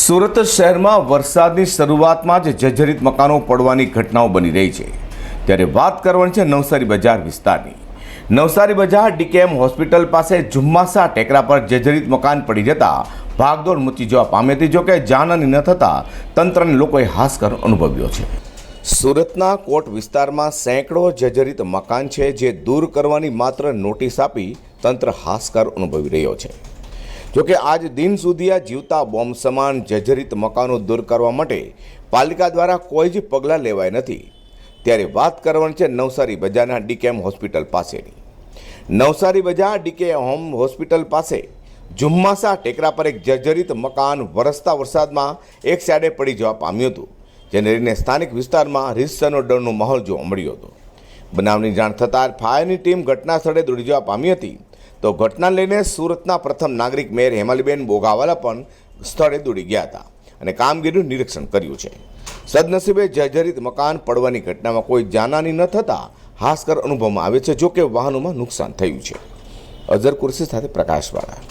સુરત શહેરમાં વરસાદની શરૂઆતમાં જ જર્જરિત મકાનો પડવાની ઘટનાઓ બની રહી છે. ત્યારે વાત કરવાની છે નવસારી બજાર વિસ્તારની. નવસારી બજાર ડીકેએમ હોસ્પિટલ પાસે જુમ્માસા ટેકરા પર જર્જરિત મકાન પડી જતા ભાગદોડ મચી જવા પામી હતી જોકે જાનહાની ન થતાં તંત્રને લોકોએ હાસ્કર અનુભવ્યો છે. સુરતના કોટ વિસ્તારમાં સેંકડો જર્જરિત મકાન છે જે દૂર કરવાની માત્ર નોટિસ આપી તંત્ર હાશકર અનુભવી રહ્યો છે. જોકે આજ દિન સુધી આ જીવતા બોમ્બ સમાન જર્જરિત મકાનો દૂર કરવા માટે પાલિકા દ્વારા કોઈ જ પગલાં લેવાય નથી. ત્યારે વાત કરવાની છે નવસારી બજારના ડીકેએમ હોસ્પિટલ પાસેની. નવસારી બજાર ડીકે હોમ હોસ્પિટલ પાસે જુમ્માસા ટેકરા પર એક જર્જરિત મકાન વરસતા વરસાદમાં એક સાઈડે પડી જવા પામ્યું હતું, જેને લઈને સ્થાનિક વિસ્તારમાં રીસનો ડરનો માહોલ જોવા મળ્યો હતો. બનાવની જાણ થતાં ફાયરની ટીમ ઘટના સ્થળે દોડી જવા પામી હતી. તો ઘટના લઈને સુરતના પ્રથમ નાગરિક મેયર હેમાલીબેન બોગાવાલા પણ સ્થળે દોડી ગયા હતા અને કામગીરીનું નિરીક્ષણ કર્યું છે. સદનસીબે જર્જરિત મકાન પડવાની ઘટનામાં કોઈ જાનહાની ન થતાં હાસ્કર અનુભવમાં આવે છે જો કે વાહનોમાં નુકસાન થયું છે. અઝર કુર્સી સાથે પ્રકાશવાળા.